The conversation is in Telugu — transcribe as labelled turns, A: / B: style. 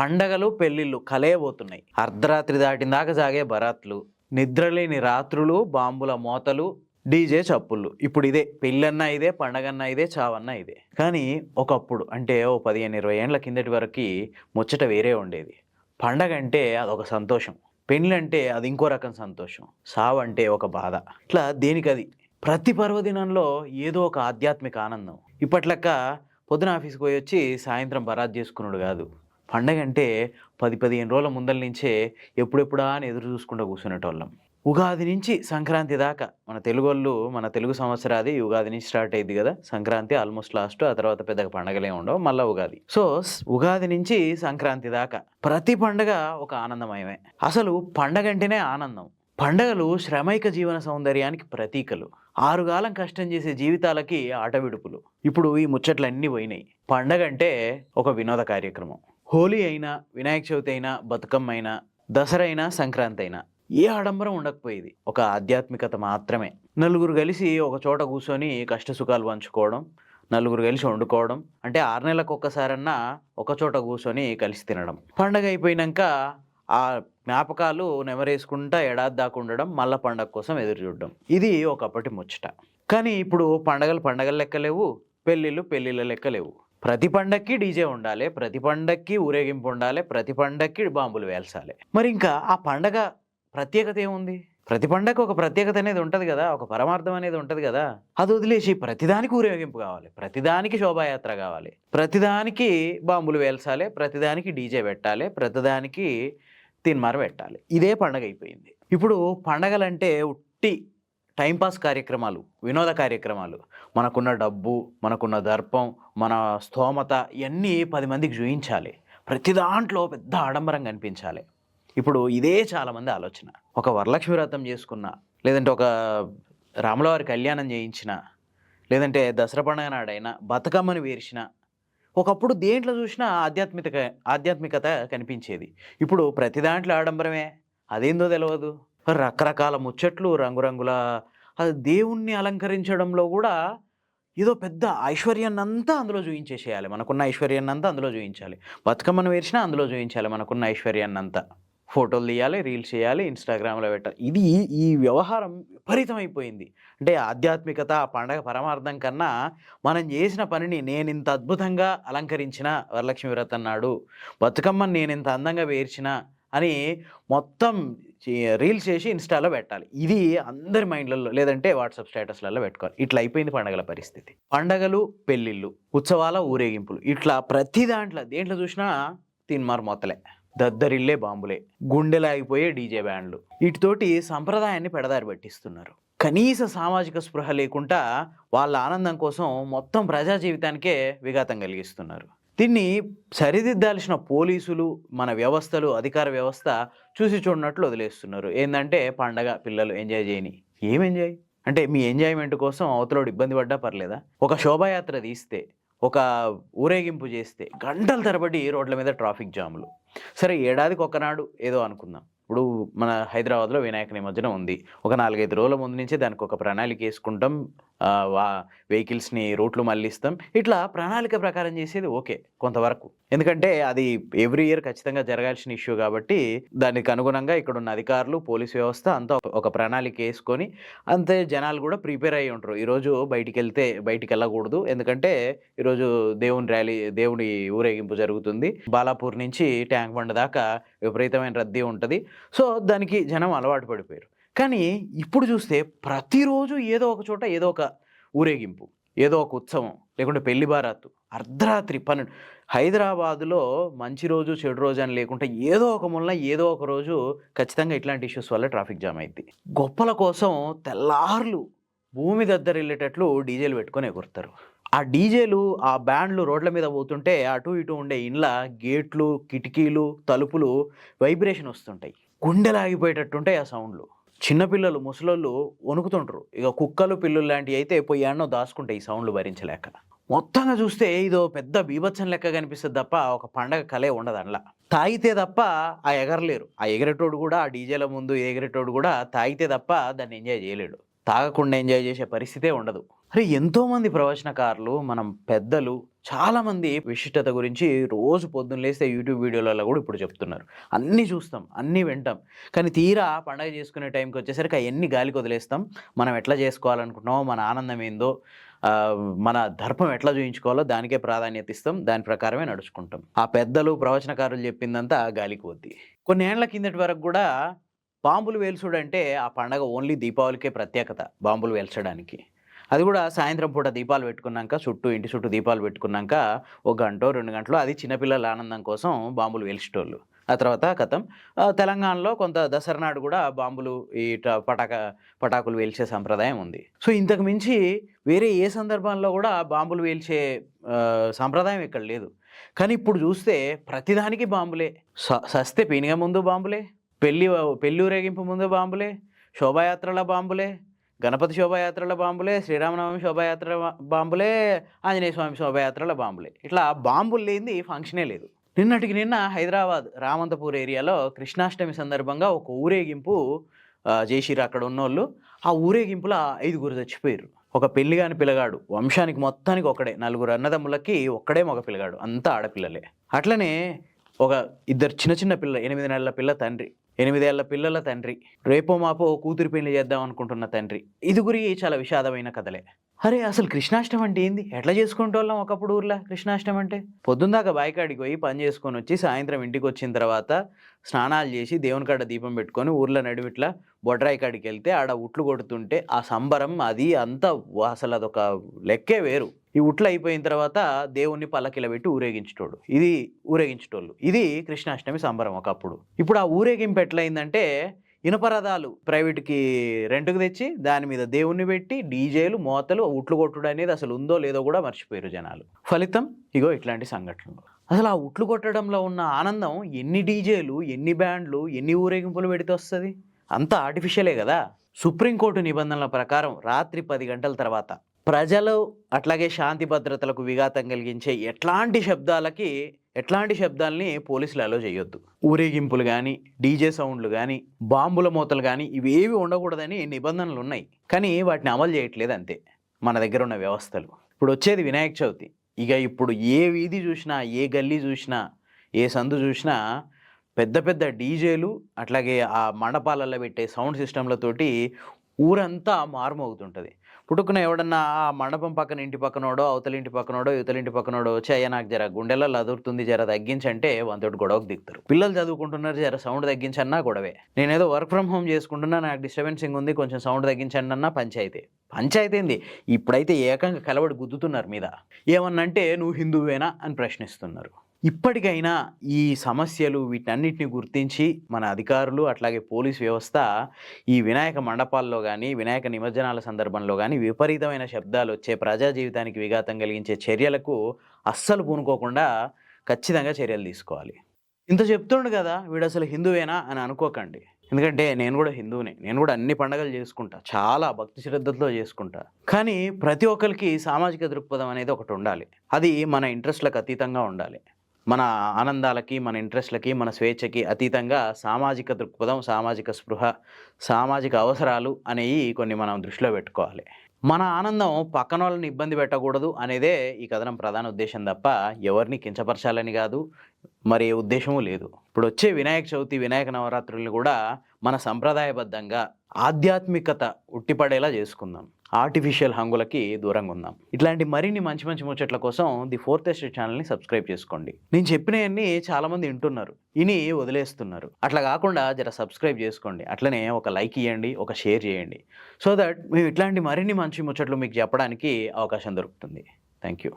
A: పండగలు పెళ్ళిళ్ళు కలయబోతున్నాయి. అర్ధరాత్రి దాటిన దాకా సాగే బరాత్లు నిద్రలేని రాత్రులు బాంబుల మోతలు డీజే చప్పుళ్ళు. ఇప్పుడు ఇదే పెళ్ళన్నా ఇదే పండగన్నా ఇదే చావన్నా ఇదే. కానీ ఒకప్పుడు అంటే ఓ పదిహేను ఇరవై ఏండ్ల కిందటి వరకు ముచ్చట వేరే ఉండేది. పండగ అంటే అదొక సంతోషం. పెళ్ళి అంటే అది ఇంకో రకం సంతోషం. సావు అంటే ఒక బాధ. ఇట్లా దేనికది? ప్రతి పర్వదినంలో ఏదో ఒక ఆధ్యాత్మిక ఆనందం. ఇప్పట్లక్క పొద్దున ఆఫీస్కి పోయి వచ్చి సాయంత్రం బరాత్ చేసుకున్నాడు కాదు. పండగ అంటే పది పదిహేను రోజుల ముందల నుంచే ఎప్పుడెప్పుడా అని ఎదురు చూసుకుంటూ కూర్చునేటోళ్ళం. ఉగాది నుంచి సంక్రాంతి దాకా మన తెలుగు వాళ్ళు మన తెలుగు సంవత్సరాది ఉగాది నుంచి స్టార్ట్ అయింది కదా సంక్రాంతి ఆల్మోస్ట్ లాస్ట్ ఆ తర్వాత పెద్దగా పండగలే ఉండవు మళ్ళీ ఉగాది. సో ఉగాది నుంచి సంక్రాంతి దాకా ప్రతి పండగ ఒక ఆనందమయమే. అసలు పండగ అంటేనే ఆనందం. పండగలు శ్రమైక జీవన సౌందర్యానికి ప్రతీకలు. ఆరుగాలం కష్టం చేసే జీవితాలకి ఆటవిడుపులు. ఇప్పుడు ఈ ముచ్చట్లన్నీ పోయినాయి. పండగ అంటే ఒక వినోద కార్యక్రమం. హోలీ అయినా వినాయక చవితి అయినా బతుకమ్మ అయినా దసరా అయినా సంక్రాంతి అయినా ఏ ఆడంబరం ఉండకపోయేది. ఒక ఆధ్యాత్మికత మాత్రమే. నలుగురు కలిసి ఒక చోట కూర్చొని కష్టసుఖాలు పంచుకోవడం నలుగురు కలిసి వండుకోవడం అంటే ఆరు నెలలకు ఒక్కసారన్నా ఒక చోట కూర్చొని కలిసి తినడం. పండగ అయిపోయినాక ఆ జ్ఞాపకాలు నెమరేసుకుంటా ఏడాది దాకా ఉండడం మళ్ళా పండగ కోసం ఎదురు చూడడం. ఇది ఒకప్పటి ముచ్చట. కానీ ఇప్పుడు పండగలు పండగలు లెక్కలేవు పెళ్ళిళ్ళు పెళ్ళిళ్ళ లెక్కలేవు. ప్రతి పండక్కి డీజే ఉండాలి ప్రతి పండక్కి ఊరేగింపు ఉండాలి ప్రతి పండక్కి బాంబులు వేల్చాలి. మరి ఇంకా ఆ పండగ ప్రత్యేకత ఏముంది? ప్రతి పండగ ఒక ప్రత్యేకత అనేది ఉంటుంది కదా ఒక పరమార్థం అనేది ఉంటుంది కదా అది వదిలేసి ప్రతిదానికి ఊరేగింపు కావాలి ప్రతిదానికి శోభాయాత్ర కావాలి ప్రతిదానికి బాంబులు వేల్చాలి ప్రతిదానికి డీజే పెట్టాలి ప్రతిదానికి తిన్మార పెట్టాలి. ఇదే పండగ అయిపోయింది. ఇప్పుడు పండగలంటే ఉట్టి టైంపాస్ కార్యక్రమాలు వినోద కార్యక్రమాలు మనకున్న డబ్బు మనకున్న దర్పం మన స్తోమత ఇవన్నీ పది మందికి చూయించాలి. ప్రతి దాంట్లో పెద్ద ఆడంబరం కనిపించాలి. ఇప్పుడు ఇదే చాలామంది ఆలోచన. ఒక వరలక్ష్మి వ్రతం చేసుకున్న లేదంటే ఒక రాములవారి కళ్యాణం చేయించిన లేదంటే దసరా పండుగ నాడైనా బతుకమ్మని వేర్చిన ఒకప్పుడు దేంట్లో చూసినా ఆధ్యాత్మిక ఆధ్యాత్మికత కనిపించేది. ఇప్పుడు ప్రతి దాంట్లో ఆడంబరమే. అదేందో తెలియదు రకరకాల ముచ్చట్లు రంగురంగుల అది దేవుణ్ణి అలంకరించడంలో కూడా ఏదో పెద్ద ఐశ్వర్యాన్ని అంతా అందులో చూయించేసేయాలి మనకున్న ఐశ్వర్యాన్ని అంతా అందులో చూయించాలి బతుకమ్మను వేర్చినా అందులో చూయించాలి మనకున్న ఐశ్వర్యాన్ని అంతా ఫోటోలు తీయాలి రీల్స్ చేయాలి ఇన్స్టాగ్రామ్లో పెట్టాలి. ఇది ఈ వ్యవహారం విపరీతమైపోయింది. అంటే ఆధ్యాత్మికత పండగ పరమార్థం కన్నా మనం చేసిన పనిని నేను ఇంత అద్భుతంగా అలంకరించిన వరలక్ష్మి వ్రత్ అన్నాడు బతుకమ్మని నేను ఇంత అందంగా వేర్చిన అని మొత్తం రీల్స్ చేసి ఇన్స్టాలో పెట్టాలి. ఇది అందరి మైండ్లలో లేదంటే వాట్సాప్ స్టేటస్లలో పెట్టుకోవాలి. ఇట్లా అయిపోయింది పండగల పరిస్థితి. పండగలు పెళ్ళిళ్ళు ఉత్సవాల ఊరేగింపులు. ఇట్లా ప్రతి దాంట్లో దేంట్లో చూసినా తిన్మార్ మొత్తలే దద్దరిల్లే బాంబులే. గుండెలాగిపోయే డీజే బ్యాండ్లు. వీటితోటి సంప్రదాయాన్ని పెడదారి పట్టిస్తున్నారు. కనీస సామాజిక స్పృహ లేకుండా వాళ్ళ ఆనందం కోసం మొత్తం ప్రజా జీవితానికే విఘాతం కలిగిస్తున్నారు. దీన్ని సరిదిద్దాల్సిన పోలీసులు మన వ్యవస్థలు అధికార వ్యవస్థ చూసి చూడనట్లు వదిలేస్తున్నారు. ఏంటంటే పండగ పిల్లలు ఎంజాయ్ చేయని. ఏం ఎంజాయ్? అంటే మీ ఎంజాయ్మెంట్ కోసం అవతలోడు ఇబ్బంది పడ్డా పర్లేదా? ఒక శోభాయాత్ర తీస్తే ఒక ఊరేగింపు చేస్తే గంటల తరబడి రోడ్ల మీద ట్రాఫిక్ జాములు. సరే ఏడాదికి ఒకనాడు ఏదో అనుకుందాం. ఇప్పుడు మన హైదరాబాద్లో వినాయక నిమజ్జనం ఉంది. ఒక నాలుగైదు రోజుల ముందు నుంచే దానికి ఒక ప్రణాళిక వేసుకుంటాం. వెహికల్స్ని రూట్లు మళ్ళిస్తాం. ఇట్లా ప్రణాళిక ప్రకారం చేసేది ఓకే కొంతవరకు. ఎందుకంటే అది ఎవ్రీ ఇయర్ ఖచ్చితంగా జరగాల్సిన ఇష్యూ కాబట్టి దానికి అనుగుణంగా ఇక్కడ ఉన్న అధికారులు పోలీస్ వ్యవస్థ అంతా ఒక- ప్రణాళిక వేసుకొని అంతే జనాలు కూడా ప్రిపేర్ అయ్యి ఉంటారు. ఈరోజు బయటికి వెళ్తే బయటికి వెళ్ళకూడదు ఎందుకంటే ఈరోజు దేవుని ర్యాలీ దేవుని ఊరేగింపు జరుగుతుంది. బాలాపూర్ నుంచి ట్యాంక్ బండ్ దాకా విపరీతమైన రద్దీ ఉంటుంది. సో దానికి జనం అలవాటు పడిపోయారు. కానీ ఇప్పుడు చూస్తే ప్రతిరోజు ఏదో ఒక చోట ఏదో ఒక ఊరేగింపు ఏదో ఒక ఉత్సవం లేకుంటే పెళ్ళి బారాత్తు అర్ధరాత్రి పన్నెండు హైదరాబాదులో మంచి రోజు చెడు రోజు అని లేకుంటే ఏదో ఒక మూలన ఏదో ఒక రోజు ఖచ్చితంగా ఇట్లాంటి ఇష్యూస్ వల్ల ట్రాఫిక్ జామ్ అయింది గొప్పల కోసం తెల్లార్లు భూమి దద్దరిల్లేటట్లు డీజేలు పెట్టుకొని ఎగురుతారు. ఆ డీజేలు ఆ బ్యాండ్లు రోడ్ల మీద పోతుంటే అటు ఇటు ఉండే ఇండ్ల గేట్లు కిటికీలు తలుపులు వైబ్రేషన్ వస్తుంటాయి. గుండెలాగిపోయేటట్టుంటాయి ఆ సౌండ్లు. చిన్నపిల్లలు ముసలోళ్ళు వణుకుతుంటారు. ఇక కుక్కలు పిల్లులు లాంటివి అయితే పోయి ఆడనో దాచుకుంటాయి ఈ సౌండ్లు భరించలేక. మొత్తంగా చూస్తే ఇదో పెద్ద బీభత్సం లెక్క కనిపిస్తుంది తప్ప ఒక పండగ కలే ఉండదు అందులో. తాగితే తప్ప ఆ ఎగరలేరు. ఆ ఎగరేటోడు కూడా ఆ డీజేల ముందు ఎగరేటోడు కూడా తాగితే తప్ప దాన్ని ఎంజాయ్ చేయలేడు. తాగకుండా ఎంజాయ్ చేసే పరిస్థితే ఉండదు. అరే ఎంతోమంది ప్రవచనకారులు మనం పెద్దలు చాలామంది విశిష్టత గురించి రోజు పొద్దున్న లేస్తే యూట్యూబ్ వీడియోలలో కూడా ఇప్పుడు చెప్తున్నారు. అన్నీ చూస్తాం అన్నీ వింటాం. కానీ తీరా పండగ చేసుకునే టైంకి వచ్చేసరికి అవన్నీ గాలికి వదిలేస్తాం. మనం ఎట్లా చేసుకోవాలనుకుంటున్నామో మన ఆనందం ఏందో మన దర్పం ఎట్లా చూయించుకోవాలో దానికే ప్రాధాన్యత ఇస్తాం. దాని ప్రకారమే నడుచుకుంటాం. ఆ పెద్దలు ప్రవచనకారులు చెప్పిందంతా గాలికి వద్ది. కొన్ని ఏళ్ళ కిందటి వరకు కూడా బాంబులు వేల్చుడు అంటే ఆ పండగ ఓన్లీ దీపావళికే ప్రత్యేకత బాంబులు వేల్చడానికి. అది కూడా సాయంత్రం పూట దీపాలు పెట్టుకున్నాక చుట్టూ ఇంటి చుట్టూ దీపాలు పెట్టుకున్నాక ఒక గంట రెండు గంటలు అది చిన్నపిల్లల ఆనందం కోసం బాంబులు వేల్చేటోళ్ళు. ఆ తర్వాత కథం. తెలంగాణలో కొంత దసరా నాడు కూడా బాంబులు ఈ పటాక పటాకులు వేల్చే సంప్రదాయం ఉంది. సో ఇంతకు మించి వేరే ఏ సందర్భంలో కూడా బాంబులు వేల్చే సంప్రదాయం ఇక్కడ లేదు. కానీ ఇప్పుడు చూస్తే ప్రతిదానికి బాంబులే. స- సస్తే పీనిగా ముందు బాంబులే. పెళ్ళి పెళ్ళి ఊరేగింపు ముందు బాంబులే శోభాయాత్రల బాంబులే గణపతి శోభాయాత్రల బాంబులే శ్రీరామనవమి శోభాయాత్ర బాంబులే ఆంజనేయ స్వామి శోభాయాత్రల బాంబులే. ఇట్లా బాంబులు లేనిది ఫంక్షనే లేదు. నిన్నటికి నిన్న హైదరాబాద్ రామంతపూర్ ఏరియాలో కృష్ణాష్టమి సందర్భంగా ఒక ఊరేగింపు చేసిర్రు అక్కడ ఉన్నోళ్ళు. ఆ ఊరేగింపులో ఐదుగురు చచ్చిపోయారు ఒక పెళ్ళి కాని పిల్లగాడు వంశానికి మొత్తానికి ఒకడే నలుగురు అన్నదమ్ములకి ఒక్కడే మగ పిల్లగాడు అంతా ఆడపిల్లలే. అట్లనే ఒక ఇద్దరు చిన్న చిన్న పిల్ల ఎనిమిది నెలల పిల్ల తండ్రి ఎనిమిదేళ్ళ పిల్లల తండ్రి. రేపో మాపో కూతురి పెళ్ళి చేద్దాం అనుకుంటున్న తండ్రి. ఇది గురి చాలా విషాదమైన కథలే. అరే అసలు కృష్ణాష్టమి అంటే ఏంది? ఎట్లా చేసుకుంటోళ్ళం ఒకప్పుడు ఊర్లో కృష్ణాష్టమి అంటే? పొద్దుందాకా బాయికాడికి పోయి పని చేసుకొని వచ్చి సాయంత్రం ఇంటికి వచ్చిన తర్వాత స్నానాలు చేసి దేవుని కాడ దీపం పెట్టుకొని ఊర్లో నడిమిట్లా బొడ్రాయి కాడికి వెళ్తే ఆడ ఉట్లు కొడుతుంటే ఆ సంబరం అది అంతా అసలు అదొక లెక్కే వేరు. ఈ ఉట్లు అయిపోయిన తర్వాత దేవుణ్ణి పల్లకిల పెట్టి ఊరేగించేటోడు. ఇది ఊరేగించేటోళ్ళు. ఇది కృష్ణాష్టమి సంబరం ఒకప్పుడు. ఇప్పుడు ఆ ఊరేగింపు ఎట్లయిందంటే ఇనపరదాలు ప్రైవేట్కి రెంట్కి తెచ్చి దాని మీద దేవుణ్ణి పెట్టి డీజేలు మోతలు ఉట్లు కొట్టుడు అనేది అసలు ఉందో లేదో కూడా మర్చిపోయారు జనాలు. ఫలితం ఇగో ఇట్లాంటి సంఘటనలు. అసలు ఆ ఉట్లు కొట్టడంలో ఉన్న ఆనందం ఎన్ని డీజేలు ఎన్ని బ్యాండ్లు ఎన్ని ఊరేగింపులు పెడితే వస్తుంది? అంతా ఆర్టిఫిషియలే కదా! సుప్రీంకోర్టు నిబంధనల ప్రకారం రాత్రి పది గంటల తర్వాత ప్రజలు అట్లాగే శాంతి భద్రతలకు విఘాతం కలిగించే ఎట్లాంటి శబ్దాలకి ఎట్లాంటి శబ్దాల్ని పోలీసులు అలో చేయొద్దు. ఊరేగింపులు కానీ డీజే సౌండ్లు కానీ బాంబుల మూతలు కానీ ఇవేవి ఉండకూడదని నిబంధనలు ఉన్నాయి. కానీ వాటిని అమలు చేయట్లేదు అంతే. మన దగ్గర ఉన్న వ్యవస్థలు. ఇప్పుడు వచ్చేది వినాయక చవితి. ఇక ఇప్పుడు ఏ వీధి చూసినా ఏ గల్లీ చూసినా ఏ సందు చూసినా పెద్ద పెద్ద డీజేలు అట్లాగే ఆ మండపాలలో పెట్టే సౌండ్ సిస్టంలతోటి ఊరంతా మారుమోగుతుంటుంది. పుట్టుకున్న ఎవడన్నా ఆ మండపం పక్కన ఇంటి పక్కనోడో అవతల ఇంటి పక్కనోడో యువతల ఇంటి పక్కనోడో వచ్చి అయ్యా నాకు జర గుండెలలో అదురుతుంది జర తగ్గించంటే వంతోటి గొడవకు దిగుతారు. పిల్లలు చదువుకుంటున్నారు జర సౌండ్ తగ్గించన్నా గొడవే. నేనేదో వర్క్ ఫ్రమ్ హోమ్ చేసుకుంటున్నా నాకు డిస్టర్బెన్సింగ్ ఉంది కొంచెం సౌండ్ తగ్గించండి అన్నా పంచాయతీ. పంచాయతీ ఏంది? ఇప్పుడైతే ఏకంగా కలవడి గుద్దుతున్నారు మీద. ఏమన్నంటే నువ్వు హిందువేనా అని ప్రశ్నిస్తున్నారు. ఇప్పటికైనా ఈ సమస్యలు వీటన్నిటిని గుర్తించి మన అధికారులు అట్లాగే పోలీస్ వ్యవస్థ ఈ వినాయక మండపాల్లో కానీ వినాయక నిమజ్జనాల సందర్భంలో కానీ విపరీతమైన శబ్దాలు వచ్చే ప్రజా జీవితానికి విఘాతం కలిగించే చర్యలకు అస్సలు పూనుకోకుండా ఖచ్చితంగా చర్యలు తీసుకోవాలి. ఇంత చెప్తుండు కదా వీడు అసలు హిందువేనా అని అనుకోకండి. ఎందుకంటే నేను కూడా హిందువునే. నేను కూడా అన్ని పండగలు చేసుకుంటా. చాలా భక్తి శ్రద్ధలతో చేసుకుంటా. కానీ ప్రతి ఒక్కరికి సామాజిక దృక్పథం అనేది ఒకటి ఉండాలి. అది మన ఇంట్రెస్ట్లకు అతీతంగా ఉండాలి. మన ఆనందాలకి మన ఇంట్రెస్ట్లకి మన స్వేచ్ఛకి అతీతంగా సామాజిక దృక్పథం సామాజిక స్పృహ సామాజిక అవసరాలు అనేవి కొన్ని మనం దృష్టిలో పెట్టుకోవాలి. మన ఆనందం పక్కన వాళ్ళని ఇబ్బంది పెట్టకూడదు అనేదే ఈ కథనం ప్రధాన ఉద్దేశం తప్ప ఎవరిని కించపరచాలని కాదు మరి ఏ ఉద్దేశము లేదు. ఇప్పుడు వచ్చే వినాయక చవితి వినాయక నవరాత్రులు కూడా మన సంప్రదాయబద్ధంగా ఆధ్యాత్మికత ఉట్టిపడేలా చేసుకుందాం. ఆర్టిఫిషియల్ హంగులకి దూరంగా ఉందాం. ఇట్లాంటి మరిన్ని మంచి మంచి ముచ్చట్ల కోసం ది ఫోర్త్ ఎస్టేట్ ఛానల్ని సబ్స్క్రైబ్ చేసుకోండి. నేను చెప్పినవన్నీ చాలామంది వింటున్నారు. ఇని వదిలేస్తున్నారు. అట్లా కాకుండా జర సబ్స్క్రైబ్ చేసుకోండి. అట్లనే ఒక లైక్ ఇవ్వండి ఒక షేర్ చేయండి. సో దట్ మేము ఇట్లాంటి మరిన్ని మంచి ముచ్చట్లు మీకు చెప్పడానికి అవకాశం దొరుకుతుంది. Thank you.